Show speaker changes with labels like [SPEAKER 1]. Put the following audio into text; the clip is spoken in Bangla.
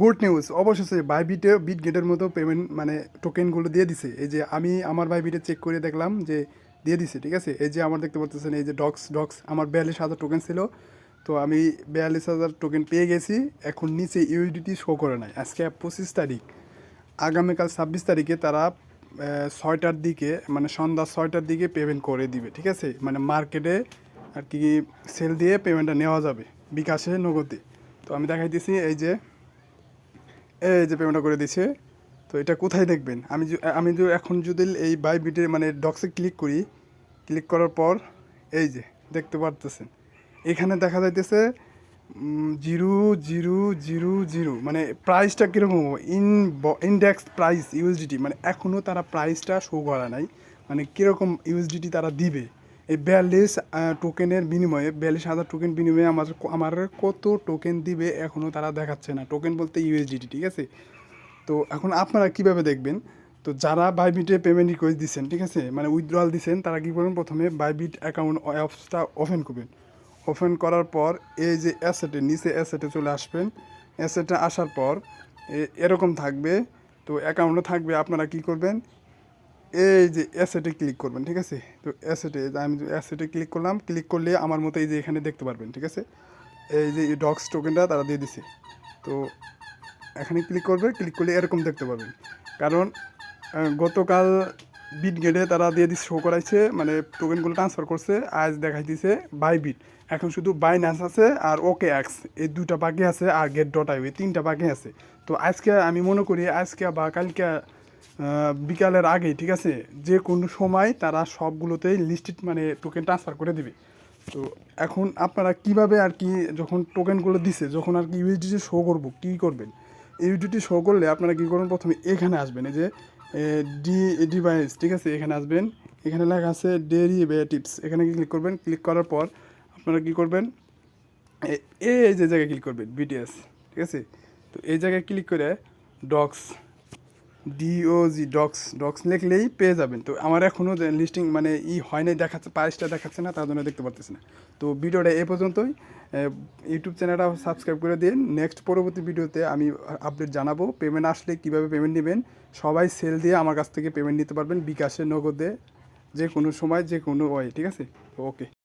[SPEAKER 1] Good news. অবশেষে বাইবিটে বিট গেটের মতো পেমেন্ট মানে টোকেনগুলো দিয়ে দিছে। এই যে আমি আমার বাইবিটে চেক করে দেখলাম যে দিয়ে দিছে, ঠিক আছে? এই যে আমার দেখতে পাচ্ছেন, এই যে ডক্স ডক্স আমার বিয়াল্লিশ হাজার টোকেন ছিল। তো আমি বিয়াল্লিশ হাজার টোকেন পেয়ে গেছি। এখন নিচে ইউডিটি শো করে নাই। আজকে পঁচিশ তারিখ। আগামীকাল ছাব্বিশ তারিখে তারা ছয়টার দিকে মানে সন্ধ্যা ছয়টার দিকে পেমেন্ট করে দিবে, ঠিক আছে? মানে মার্কেটে আর কি সেল দিয়ে পেমেন্টটা নেওয়া যাবে, বিকাশে, নগদে। তো আমি দেখাই দিছি এই যে এই যে পেমেন্টটা করে দিছে তো এটা কোথায় দেখবেন? আমি আমি এখন যদি এই বাই বিটে মানে ডক্সে ক্লিক করি ক্লিক করার পর এই যে, দেখতে পারতেছেন। এখানে দেখা যাইতেছে জিরো জিরো জিরো জিরো মানে প্রাইসটা কীরকম ইন ইন্ডেক্স প্রাইস ইউএসডিটি মানে এখনও তারা প্রাইসটা শো করা নাই মানে কীরকম ইউএসডিটি তারা দিবে? এই বিয়াল্লিশ টোকেনের বিনিময়ে, বিয়াল্লিশ হাজার টোকেন বিনিময়ে আমার আমার কত টোকেন দিবে এখনও তারা দেখাচ্ছে না। টোকেন বলতে ইউএসডিটি ঠিক আছে? তো এখন আপনারা কীভাবে দেখবেন? তো যারা বাইবিটে পেমেন্ট রিকোয়েস্ট দিচ্ছেন ঠিক আছে? মানে উইথড্রয়াল দিচ্ছেন তারা কী করবেন? প্রথমে বাইবিট অ্যাকাউন্ট অ্যাপসটা ওপেন করবেন। ওপেন করার পর এই যে অ্যাসেটে নিচে অ্যাসেটে চলে আসবেন। অ্যাসেটে আসার পর এরকম থাকবে। তো অ্যাকাউন্টে থাকবে, আপনারা কি করবেন? এই যে অ্যাসেটে ক্লিক করবেন, ঠিক আছে? তো অ্যাসেটে আমি অ্যাসেটে ক্লিক করলাম ক্লিক করলে আমার মতো এই যে এখানে দেখতে পারবেন, ঠিক আছে? এই যে ডক্স টোকেনটা তারা দিয়ে দিছে। তো এখানে ক্লিক করবে ক্লিক করলে এরকম দেখতে পাবেন কারণ গতকাল বিট গেটে তারা দিয়ে দিচ্ছে শো করাইছে মানে টোকেনগুলো ট্রান্সফার করছে, আজ দেখাই দিছে বাই বিট এখন শুধু বাই বাইন্যান্স আছে আর ওকে অ্যাক্স এই দুটা বাকি আছে আর গেট ডট আই তিনটা বাকি আছে। তো আজকে আমি মনে করি, আজকে বা কালকে বিকালের আগেই, ঠিক আছে? যে কোনো সময় তারা সবগুলোতেই লিস্টেড মানে টোকেন ট্রান্সফার করে দিবে। তো এখন আপনারা কীভাবে আর কি যখন টোকেনগুলো দিছে, যখন আর কি ইউএসডিটি শো করব, কী করবেন? ইউডিটি শো করলে আপনারা কী করবেন? প্রথমে এখানে আসবেন, এই যে ডি ডিভাইস ঠিক আছে? এখানে আসবেন, এখানে লেখা আছে ডেরিভেটিভস এখানে ক্লিক করবেন? ক্লিক করার পর আপনারা কী করবেন? এই যে জায়গায় ক্লিক করবেন বিটিএস ঠিক আছে? তো এই জায়গায় ক্লিক করে ডক্স ডিওজি ডক্স ডক্স লিখলেই পেয়ে যাবেন। তো আমার এখনও লিস্টিং মানে ই হয় নাই, দেখাচ্ছে প্রাইসটা দেখাচ্ছে না, তার জন্য দেখতে পারতেছি না। তো ভিডিওটা এ পর্যন্তই। ইউটিউব চ্যানেলটা সাবস্ক্রাইব করে দিন। নেক্সট পরবর্তী ভিডিওতে আমি আপডেট জানাব। পেমেন্ট আসলে কীভাবে পেমেন্ট নেবেন? সবাই সেল দিয়ে আমার কাছ থেকে পেমেন্ট নিতে পারবেন। বিকাশে, নগদে যে কোনো সময় যে কোনো ওয়ে ঠিক আছে? ওকে